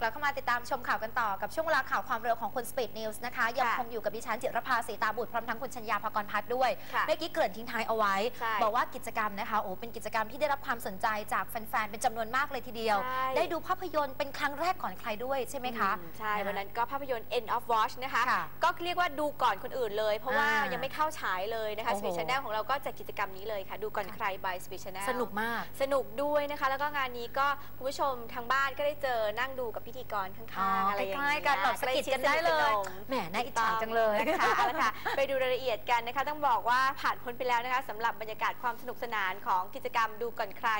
กลับเข้ามาติดตามชมข่าวกันต่อกับช่วงเวลาข่าวความเร็วของคุณ Speed News นะคะยังคงอยู่กับดิฉันจิรภาสีตาบุตรพร้อมทั้งคุณชัญญาภากรพัฒน์ด้วยค่ะเมื่อกี้เกริ่นทิ้งท้ายเอาไว้ใช่บอกว่ากิจกรรมนะคะโอ้เป็นกิจกรรมที่ได้รับความสนใจจากแฟนๆเป็นจำนวนมากเลยทีเดียวใช่ได้ดูภาพยนตร์เป็นครั้งแรกก่อนใครด้วยใช่ไหมคะอืมใช่ะวันนั้นก็ภาพยนตร์ End of Watch นะคะค่ะก็เรียกว่าดูก่อนคนอื่นเลย เพราะว่าอ่ายัยังไม่เข้าฉายเลยนะคะโอ้โห Speed Channel ของเราก็จัดกิจกรรมนี้เลยค่ะ ดูก่อนใคร by Speed Channel สนุกมากสนุกด้วยนะคะ แล้วก็งานนี้ก็คุณผู้ชมทางบ้านก็ได้เจอนั่งดูกับพิธีกรข้อ๋อางๆอะไรอย่างใกล้เงี้ยๆกันแบบสะกิดกันได้เลยใกชิดสนิทสนมแหมน่าอิจฉาจังเลยนะคะเอาละค่ะไปดูรายละเอียดกันนะคะ ต้องบอกว่าผ่านพ้นไปแล้วนะคะสำหรับบรรยากาศความสนุกสนานของกิจกรรมดูก่อนใคร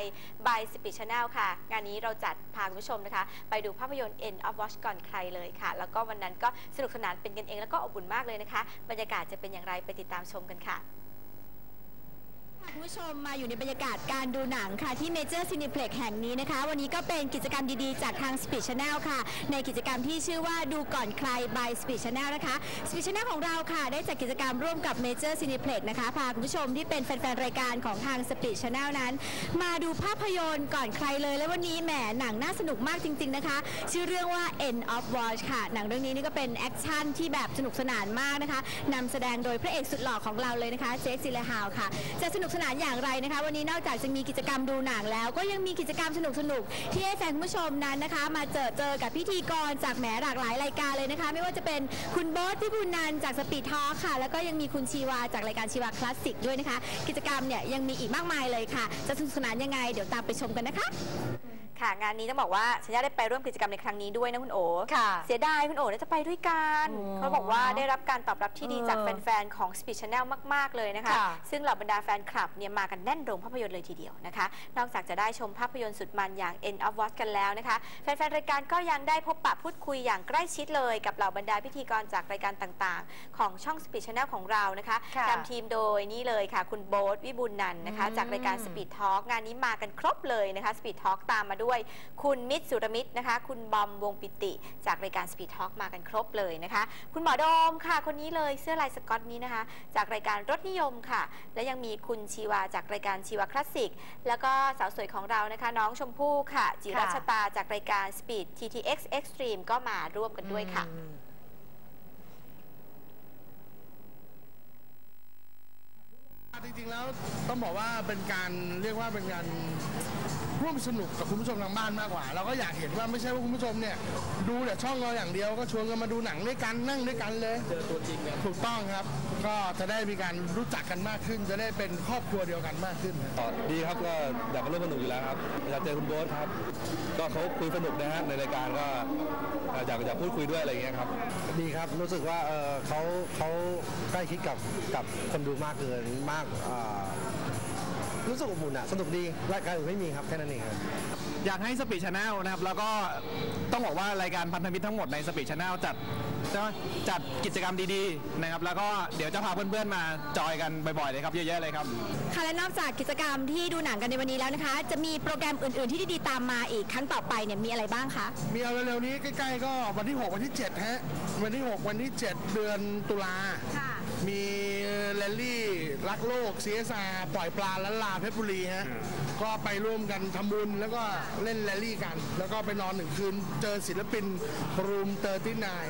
by Speed Channel ค่ะ งานนี้เราจัดพาคุณผู้ชมนะคะ ไปดูภาพยนตร์ End of Watch ก่อนใครเลยค่ะ แล้วก็วันนั้นก็สนุกสนานเป็นกันเองแล้วก็อบอุ่นมากเลยนะคะ บรรยากาศจะเป็นอย่างไรไปติดตามชมกันค่ะ คุณผู้ชมมาอยู่ในบรรยากาศการดูหนังค่ะที่เมเจอร์ซินิเพล็กแห่งนี้นะคะ วันนี้ก็เป็นกิจกรรมดีๆ จากทาง Speed Channel ค่ะ ในกิจกรรมที่ชื่อว่าดูก่อนใคร by Speed Channel นะคะ Speed Channel ของเราค่ะ ได้จัดกิจกรรมร่วมกับ Major Cineplex นะคะพาคุณผู้ชมที่เป็นแฟนๆ รายการของทาง Speed Channel นั้น มาดูภาพยนตร์ก่อนใครเลย และวันนี้แหมหนังน่าสนุกมากจริง ๆนะคะ ชื่อเรื่องว่า End of Watch ค่ะ หนังเรื่องนี้นี่ก็เป็นแอคชั่นที่แบบสนุกสนานมากนะคะนำแสดงโดยพระเอกสุดหล่อของเราเลยนะคะเจคซิเลฮาวค่ะจะสนุกสนานอย่างไรนะคะ วันนี้นอกจากจะมีกิจกรรมดูหนังแล้ว ก็ยังมีกิจกรรมสนุกๆที่ให้แฟนคุณผู้ชมนั้นนะคะ มาเจอเจอกับพิธีกรจากแหมหลากหลายรายการเลยนะคะ ไม่ว่าจะเป็นคุณโบ๊ทพี่บุญนันจากสปีดทอค่ะ แล้วก็ยังมีคุณชีวาจากรายการชีวาคลาสสิกด้วยนะคะ กิจกรรมเนี่ยยังมีอีกมากมายเลยค่ะ จะสนุกสนานยังไงเดี๋ยวตามไปชมกันนะคะ ค่ะ งานนี้ต้องบอกว่าฉันได้ไปร่วมกิจกรรมในครั้งนี้ด้วยนะคุณโอค่ะ เสียดายคุณโอน่าจะไปด้วยกันอ๋อเขาบอกว่าได้รับการตอบรับที่ดีเออจากแฟนๆของ Speed Channel มาก ๆ เลยนะคะ ค่ะ ซึ่งเหล่าบรรดาแฟนคลับเนี่ยมากันแน่นโรงภาพยนตร์เลยทีเดียวนะคะ นอกจากจะได้ชมภาพยนตร์สุดมันอย่าง End of Watch กันแล้วนะคะ แฟนๆรายการก็ยังได้พบปะพูดคุยอย่างใกล้ชิดเลยกับเหล่าบรรดาพิธีกรจากรายการต่างๆ ของช่อง Speed Channel ของเรานะคะค่ะนำทีมโดยนี่เลยค่ะ คุณโบ๊ทวิบูลย์นันท์นะคะอืมจากรายการ Speed Talk งานนี้มากันครบเลยนะคะ Speed Talk ตามมาด้วยคุณมิตรสุรมิตรนะคะ คุณบอมวงปิติ จากรายการ Speed Talk มากันครบเลยนะคะ คุณหมอโดมค่ะ คนนี้เลยเสื้อลายสก๊อตนี้นะคะ จากรายการรถนิยมค่ะ และยังมีคุณชีวาจากรายการชีวาคลาสสิก แล้วก็สาวสวยของเรานะคะ น้องชมพู่ค่ะ จิรัชตาจากรายการ Speed TTX Extreme ก็มาร่วมกันด้วยค่ะ อืม จ ริงๆแล้วต้องบอกว่าเป็นการเรียกว่าเป็นการร่วมสนุกกับคุณผู้ชมทางบ้านมากกว่า เราก็อยากเห็นว่าไม่ใช่ว่าคุณผู้ชมเนี่ย ดูแต่ช่องเราอย่างเดียวก็ชวนกันมาดูหนังด้วยกันนั่งด้วยกันเลย เจอตัวจริงเนี่ยถูกต้องครับ ก็จะได้มีการรู้จักกันมากขึ้น จะได้เป็นครอบครัวเดียวกันมากขึ้นครับอ๋อดีครับก็อยากมาร่วมสนุกอยู่แล้วครับอยากเจอคุณโบ๊ทครับ ก็เขาคุยสนุกนะฮะในรายการก็เอ่ออยากอยากพูดคุยด้วยอะไรอย่างเงี้ยครับ ดีครับรู้สึกว่าเออเขาเขาใกล้ชิดกับกับคนดูมากเกินมากอ่ารู้สึกอบอุ่นอะสนุกดีรายการอื่นไม่มีครับแค่นั้นเองครับอยากให้สปีดชาแนลนะครับ แล้วก็ต้องบอกว่ารายการพันธมิตรทั้งหมดในสปีดชาแนลจัดจะจัดกิจกรรมดีๆนะครับ แล้วก็เดี๋ยวจะพาเพื่อนๆมาจอยกันบ่อยๆเลยครับเยอะๆเลยครับ ค่ะและนอกจากกิจกรรมที่ดูหนังกันในวันนี้แล้วนะคะ จะมีโปรแกรมอื่นๆที่ดีๆตามมาอีกครั้งต่อไปเนี่ยมีอะไรบ้างคะ มีเอาเร็วๆนี้ใกล้ๆก็วันที่ 6 วันที่7ฮะวันที่ 6 วันที่ 7 เดือนตุลาค่ะมีแรลลี่ รักโลก CSR ปล่อยปลาล้านลาเพชรบุรีฮะ ก็ไปร่วมกันทำบุญแล้วก็เล่นแรลลี่กัน แล้วก็ไปนอนหนึ่งคืน เจอศิลปินรูมเตอร์ที่นาย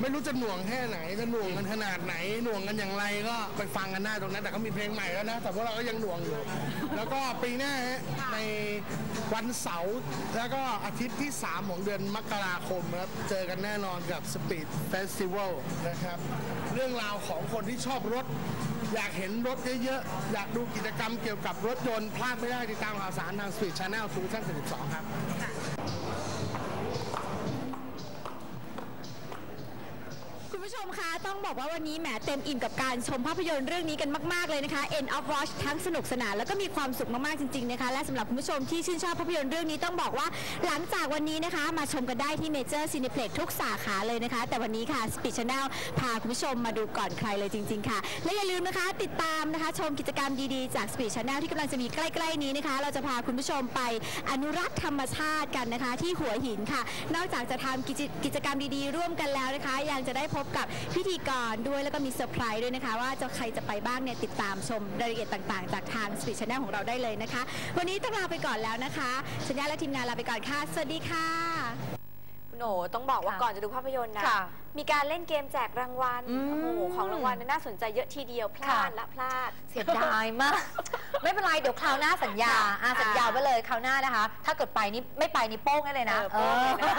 ไม่รู้จะหน่วงแค่ไหนจะหน่วงกันขนาดไหนหน่วงกันอย่างไรก็ไปฟังกันได้ตรงนั้น แต่เขามีเพลงใหม่แล้วนะ แต่พวกเราก็ยังหน่วงอยู่ แล้วก็ปีหน้าฮะในวันเสาร์แล้วก็อาทิตย์ที่ 3 ของเดือนมกราคมครับ เจอกันแน่นอนกับ Speed Festival นะครับ เรื่องราวของคนที่ชอบรถ อยากเห็นรถเยอะๆ อยากดูกิจกรรมเกี่ยวกับรถยนต์ พลาดไม่ได้ติดตามข่าวสารทาง Speed Channel ทูชั้น12 ครับ ชมคะต้องบอกว่าวันนี้แหมเต็มอิ่มกับการชมภาพยนตร์เรื่องนี้กันมาก ๆ เลยนะคะ End of Watch ทั้งสนุกสนานแล้วก็มีความสุขมาก ๆ จริง ๆ นะคะ และสำหรับคุณผู้ชมที่ชื่นชอบภาพยนตร์เรื่องนี้ต้องบอกว่าหลังจากวันนี้นะคะ มาชมกันได้ที่ Major Cineplex ทุกสาขาเลยนะคะ แต่วันนี้ค่ะ Speed Channel พาคุณผู้ชมมาดูก่อนใครเลยจริง ๆ ค่ะ และอย่าลืมนะคะ ติดตามนะคะ ชมกิจกรรมดีๆจาก Speed Channel ที่กำลังจะมีใกล้ ๆ นี้นะคะ เราจะพาคุณผู้ชมไปอนุรักษ์ธรรมชาติกันนะคะ ที่หัวหินค่ะ นอกจากจะทำกิจกิจกรรมดีๆ ร่วมกันแล้วนะคะ ยังจะได้พบกับพิธีกรด้วยแล้วก็มีเซอร์ไพรส์ด้วยนะคะ ว่าจะใครจะไปบ้างเนี่ยติดตามชมรายละเอียดต่างๆ จากทาง Speed Channel ของเราได้เลยนะคะ วันนี้ต้องลาไปก่อนแล้วนะคะสัญญาและทีมงานลาไปก่อนค่ะ สวัสดีค่ะคุณคุณโอต้องบอกว่าค่ะก่อนจะดูภาพยนตร์นะค่ะมีการเล่นเกมแจกรางวัลอืมโอ้โหของรางวัลน่าสนใจเยอะทีเดียวพลาค่ะดละพลาด เสียดายมาก ไม่เป็นไรเดี๋ยวคราวหน้าสัญญาค่ะอะสัญญาไว้เลยคราวหน้านะคะ ถ้าเกิดไปนี่ไม่ไปนี่โป้งได้เลยนะเออโป้งเลยนะ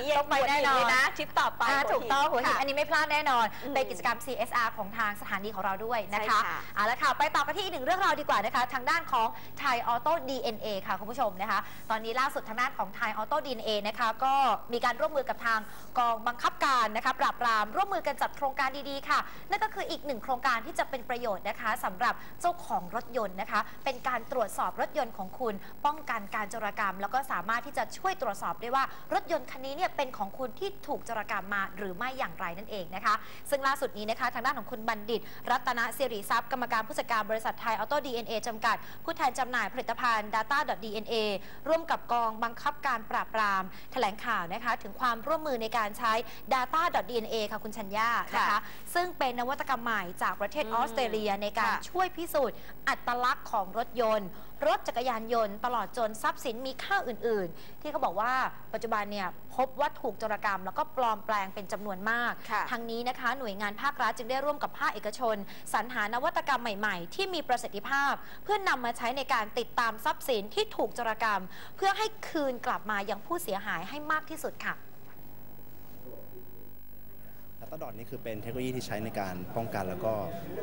นี่ยังต้องไปแน่นอหัวหินนเลยนะทริปต่อไปอ่าหัวหินถูกต้องหัวหินค่ะอันนี้ไม่พลาดแน่นอนอืมเป็นกิจกรรม CSR ของทางสถานีของเราด้วยนะใช่คะค่ะเอาละค่ะไปต่อกันที่อีกหนึ่งเรื่องราวดีกว่านะคะ ทางด้านของไทยออโต้ DNA ค่ะคุณผู้ชมนะคะ ตอนนี้ล่าสุดทางด้านของไทยออโต้ DNA นะคะก็มีการร่วมมือกับทางกองบังคับการนะคะปราบปรามร่วมมือกันจัดโครงการดีๆค่ะ นั่นก็คืออีกหนึ่งโครงการที่จะเป็นประโยชน์นะคะสำหรับเจ้าของรถยนต์นะคะ เป็นการตรวจสอบรถยนต์ของคุณ ป้องกันการจรกรรม แล้วก็สามารถที่จะช่วยตรวจสอบได้ว่ารถยนต์คันนี้เนี่ยเป็นของคุณที่ถูกจรกรรมมาหรือไม่อย่างไรนั่นเองนะคะ ซึ่งล่าสุดนี้นะคะทางด้านของคุณบัณฑิต รัตนสิริทรัพย์กรรมการผู้จัดการบริษัทไทยออโต้ DNA จำกัด ผู้แทนจำหน่ายผลิตภัณฑ์ Data.DNA ร่วมกับกองบังคับการปราบปราม แถลงข่าวนะคะถึงความร่วมมือในการใช้ Data.DNA ค่ะคุณชัญญานะคะค่ะซึ่งเป็นนวัตกรรมใหม่จากประเทศอืมออสเตรเลียในการค่ะช่วยพิสูจน์อัตลักษณ์ของรถยนต์ รถจักรยานยนต์ตลอดจนทรัพย์สินมีค่าอื่น ๆ ที่เขาบอกว่าปัจจุบันเนี่ยพบว่าถูกจรกรรม แล้วก็ปลอมแปลงเป็นจำนวนมากค่ะทั้งนี้นะคะ หน่วยงานภาครัฐจึงได้ร่วมกับภาคเอกชน สรรหานวัตกรรมใหม่ ๆ ที่มีประสิทธิภาพ เพื่อนำมาใช้ในการติดตามทรัพย์สินที่ถูกจรกรรม เพื่อให้คืนกลับมายังผู้เสียหายให้มากที่สุดค่ะ ดัตต้าดอทนี่คือเป็นเทคโนโลยีที่ใช้ในการป้องกันแล้วก็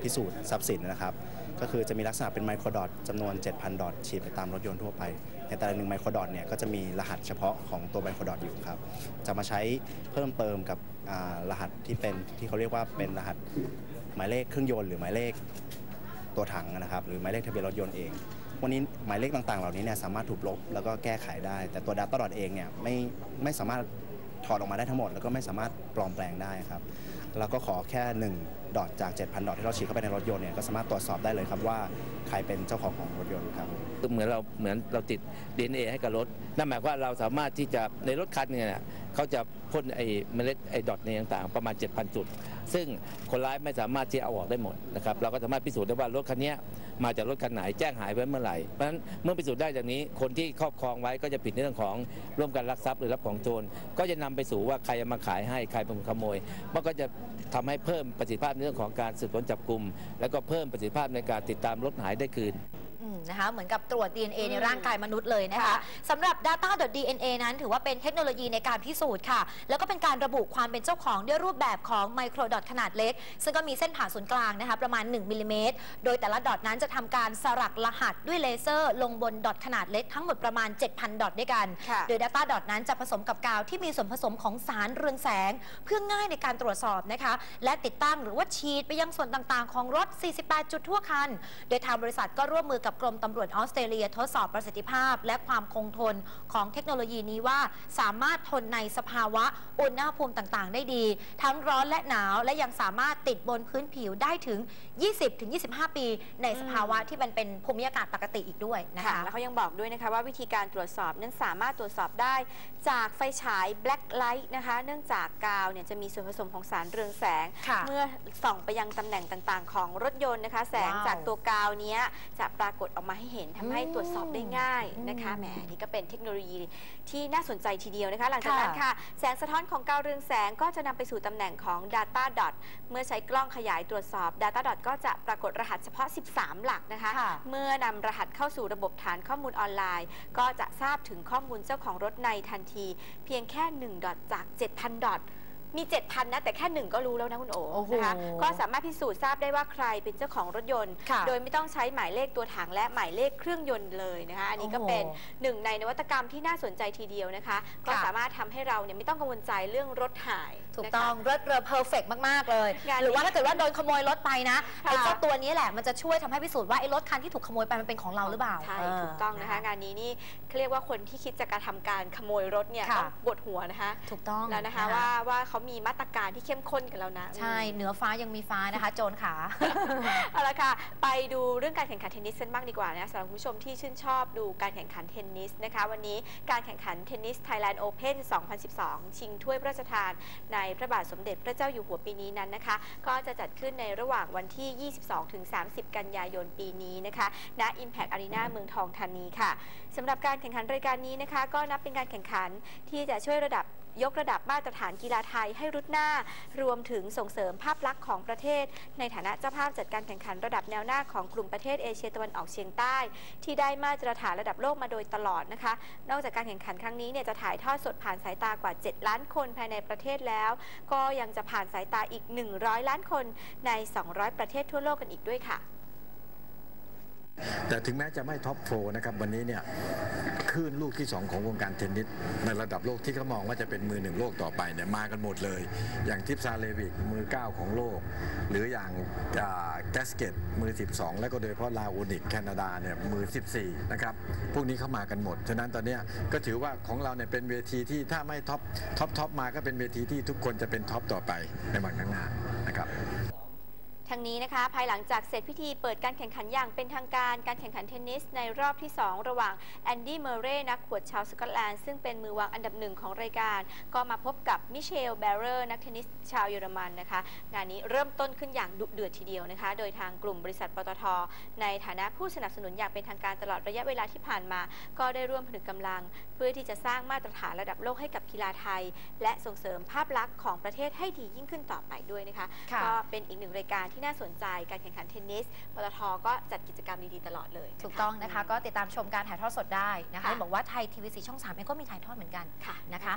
พิสูจน์ทรัพย์สินนะครับ ก็คือจะมีลักษณะเป็นไมโครดอทจำนวน 7,000 ดอทฉีดไปตามรถยนต์ทั่วไป ในแต่ละหนึ่งไมโครดอทเนี่ยก็จะมีรหัสเฉพาะของตัวไมโครดอทอยู่ครับ จะมาใช้เพิ่มเติมกับรหัสที่เป็นที่เขาเรียกว่าเป็นรหัสหมายเลขเครื่องยนต์หรือหมายเลขตัวถังนะครับ หรือหมายเลขทะเบียนรถยนต์เองวันนี้หมายเลขต่างๆ เหล่านี้เนี่ยสามารถถูกลบแล้วก็แก้ไขได้ แต่ตัว Data Dot เองเนี่ยไม่ไม่สามารถ ถอดออกมาได้ทั้งหมด แล้วก็ไม่สามารถปลอมแปลงได้ครับเราก็ขอแค่ 1 ดอทจาก 7,000 ดอทที่เราฉีดเข้าไปในรถยนต์เนี่ยก็สามารถตรวจสอบได้เลยครับว่าใครเป็นเจ้าของของรถยนต์ครับเหมือนเราเหมือนเราติด DNA ให้กับรถนั่นหมายความว่าเราสามารถที่จะในรถคันนึงเนี่ย เขาจะพ่นไอ้เมล็ดไอ้ดอทในต่างๆ ประมาณ 7,000 จุด ซึ่งคนร้ายไม่สามารถที่จะเอาออกได้หมดนะครับเราก็สามารถพิสูจน์ได้ว่ารถคันนี้มาจากรถคันไหนแจ้งหายไว้เมื่อไหร่เพราะฉะนั้นเมื่อพิสูจน์ได้อย่างนี้คนที่ครอบครองไว้ก็จะผิดในเรื่องของร่วมกันลักทรัพย์หรือรับของโจรก็จะนำไปสู่ว่าใครมาขายให้ใครเป็นคนขโมย มันก็จะทำให้เพิ่มประสิทธิภาพในเรื่องของการสืบสวนจับกลุ่มแล้วก็เพิ่มประสิทธิภาพในการติดตามรถหายได้คืน นะคะเหมือนกับตรวจ DNA ในอืมร่างกายมนุษย์เลยนะคะค่ะสำหรับ Data.DNA นั้นถือว่าเป็นเทคโนโลยีในการพิสูจน์ค่ะ แล้วก็เป็นการระบุความเป็นเจ้าของด้วยรูปแบบของไมโครดอทขนาดเล็ก ซึ่งก็มีเส้นผ่าศูนย์กลางนะคะประมาณ 1มิลลิเมตรโดยแต่ละดอทนั้นจะทำการสลักรหัสด้วยเลเซอร์ ลงบนดอทขนาดเล็กทั้งหมดประมาณ 7,000 ดอทด้วยกันค่ะโดย Data Dot นั้นจะผสมกับกาวที่มีส่วนผสมของสารเรืองแสง เพื่อง่ายในการตรวจสอบนะคะและติดตั้งหรือว่าฉีดไปยังส่วนต่างๆ ของรถ 48 จุดทั่วคัน โดยทางบริษัทก็ร่วมมือกับกรมตำรวจออสเตรเลียทดสอบประสิทธิภาพ และความคงทนของเทคโนโลยีนี้ว่า สามารถทนในสภาวะอุณหภูมิต่างๆ ได้ดี ทั้งร้อนและหนาวและยังสามารถติดบนพื้นผิวได้ถึง 20-25 ปี ในสภาวะที่มันเป็นภูมิอากาศปกติอีกด้วยนะค่ะคะแล้วเขายังบอกด้วยนะคะว่าวิธีการตรวจสอบนั้นสามารถตรวจสอบได้ จากไฟฉาย black light นะคะเนื่องจากกาวเนี่ยจะมีส่วนผสมของสารเรืองแสงค่ะเมื่อส่องไปยังตำแหน่งต่างๆ ของรถยนต์นะคะ แสงว้าวจากตัวกาวเนี้ยจะปรากฏออกมาให้เห็นทำให้อืมตรวจสอบได้ง่ายนะคะอืมแหมนี่ก็เป็นเทคโนโลยีที่น่าสนใจทีเดียวนะคะ หลังจากนั้นค่ะค่ะแสงสะท้อนของกาวเรืองแสงก็จะนำไปสู่ตำแหน่งของ Data Dot เมื่อใช้กล้องขยายตรวจสอบ Data Dot ก็จะปรากฏรหัสเฉพาะ 13 หลักนะคะค่ะเมื่อนำรหัสเข้าสู่ระบบฐานข้อมูลออนไลน์ ก็จะทราบถึงข้อมูลเจ้าของรถในทันที เพียงแค่ 1 ดอทจาก 7,000 ดอท มี 7,000 นะ แต่แค่หนึ่งก็รู้แล้วนะคุณโอโอ้โหนะคะก็สามารถพิสูจน์ทราบได้ว่าใครเป็นเจ้าของรถยนต์ ค่ะโดยไม่ต้องใช้หมายเลขตัวถังและหมายเลขเครื่องยนต์เลยนะคะอันนี้ก็โอ้โหเป็นหนึ่งในนวัตกรรมที่น่าสนใจทีเดียวนะคะ ก็ค่ะ สามารถทำให้เราเนี่ยไม่ต้องกังวลใจเรื่องรถหาย ถูกนะคะต้องรถเรือเพอร์เฟกมากๆเลย งานนี้หรือว่าถ้าเกิดว่าโดนขโมยรถไปนะค่ะ ไอ้เจ้าตัวนี้แหละมันจะช่วยทำให้พิสูจน์ว่าไอ้รถคันที่ถูกขโมยไปมันเป็นของเราหรือเปล่าใช่เถูกต้องนะคะ งานนี้นี่เขาเรียกว่าคนที่คิดจะกระทำการขโมยรถเนี่ยค่ะ ต้องปวดหัวนะคะ ถูกต้องแล้วนะคะว่าว่าเขามีมาตรการที่เข้มข้นกันแล้วนะใช่เหนือฟ้ายังมีฟ้านะคะ โจรขา เอาละค่ะ ไปดูเรื่องการแข่งขันเทนนิสกันบ้างดีกว่านะสำหรับคุณผู้ชมที่ชื่นชอบดูการแข่งขันเทนนิสนะคะ วันนี้การแข่งขันเทนนิส Thailand Open 2012 ชิงถ้วยพระราชทานในพระบาทสมเด็จพระเจ้าอยู่หัวปีนี้นั้นนะคะ ก็จะจัดขึ้นในระหว่างวันที่ 22-30 กันยายนปีนี้นะคะณ Impact Arena เมืองทองธานีค่ะสำหรับการแข่งขันรายการนี้นะคะ ก็นับเป็นการแข่งขันที่จะช่วยระดับ ยกระดับมาตรฐานกีฬาไทยให้รุดหน้า รวมถึงส่งเสริมภาพลักษณ์ของประเทศ ในฐานะเจ้าภาพจัดการแข่งขันระดับแนวหน้าของกลุ่มประเทศเอเชียตะวันออกเฉียงใต้ ที่ได้มาตรฐานระดับโลกมาโดยตลอดนะคะ นอกจากการแข่งขันครั้งนี้เนี่ยจะถ่ายทอดสดผ่านสายตากว่า 7 ล้านคนภายในประเทศแล้ว ก็ยังจะผ่านสายตาอีก 100 ล้านคนใน 200 ประเทศทั่วโลกกันอีกด้วยค่ะ แต่ถึงแม้จะไม่ท็อปโฟนะครับวันนี้เนี่ย คลื่นลูกที่ 2 ของวงการเทนนิสในระดับโลกที่เขามองว่าจะเป็นมือหนึ่งโลกต่อไปเนี่ยมากันหมดเลย อย่างทิปซาเลวิกมือ 9 ของโลก หรืออย่างแกสเกตมือ 12 แล้วก็โดยเฉพาะลาโอนิกแคนาดาเนี่ยมือ 14 นะครับพวกนี้เข้ามากันหมด ฉะนั้นตอนนี้ก็ถือว่าของเราเนี่ยเป็นเวทีที่ถ้าไม่ท็อปท็อปท็อปมาก็เป็นเวทีที่ทุกคนจะเป็นท็อปต่อไปในวันข้างหน้านะครับ ทั้งนี้นะคะ ภายหลังจากเสร็จพิธีเปิดการแข่งขันอย่างเป็นทางการการแข่งขันเทนนิสในรอบที่ 2 ระหว่างแอนดี้เมอร์เรย์นักขวดชาวสกอตแลนด์ซึ่งเป็นมือวางอันดับหนึ่งของรายการ ก็มาพบกับมิเชลแบรเรอร์นักเทนนิสชาวเยอรมันนะคะ งานนี้เริ่มต้นขึ้นอย่างดุเดือดทีเดียวนะคะ โดยทางกลุ่มบริษัทปตท ในฐานะผู้สนับสนุนอย่างเป็นทางการตลอดระยะเวลาที่ผ่านมา ก็ได้ร่วมผนึกกำลัง เพื่อที่จะสร้างมาตรฐานระดับโลกให้กับกีฬาไทย และส่งเสริมภาพลักษณ์ของประเทศให้ดียิ่งขึ้นต่อไปด้วยนะคะค่ะก็เป็นอีกหนึ่งรายการที่น่าสนใจการแข่งขันเทนนิสปตทก็จัดกิจกรรมดีๆตลอดเลยถูกต้องนะคะ ก็ติดตามชมการถ่ายทอดสดได้นะคะค่ะเห็นบอกว่าไทยทีวีสีช่อง3เองก็มีถ่ายทอดเหมือนกันค่ะนะคะ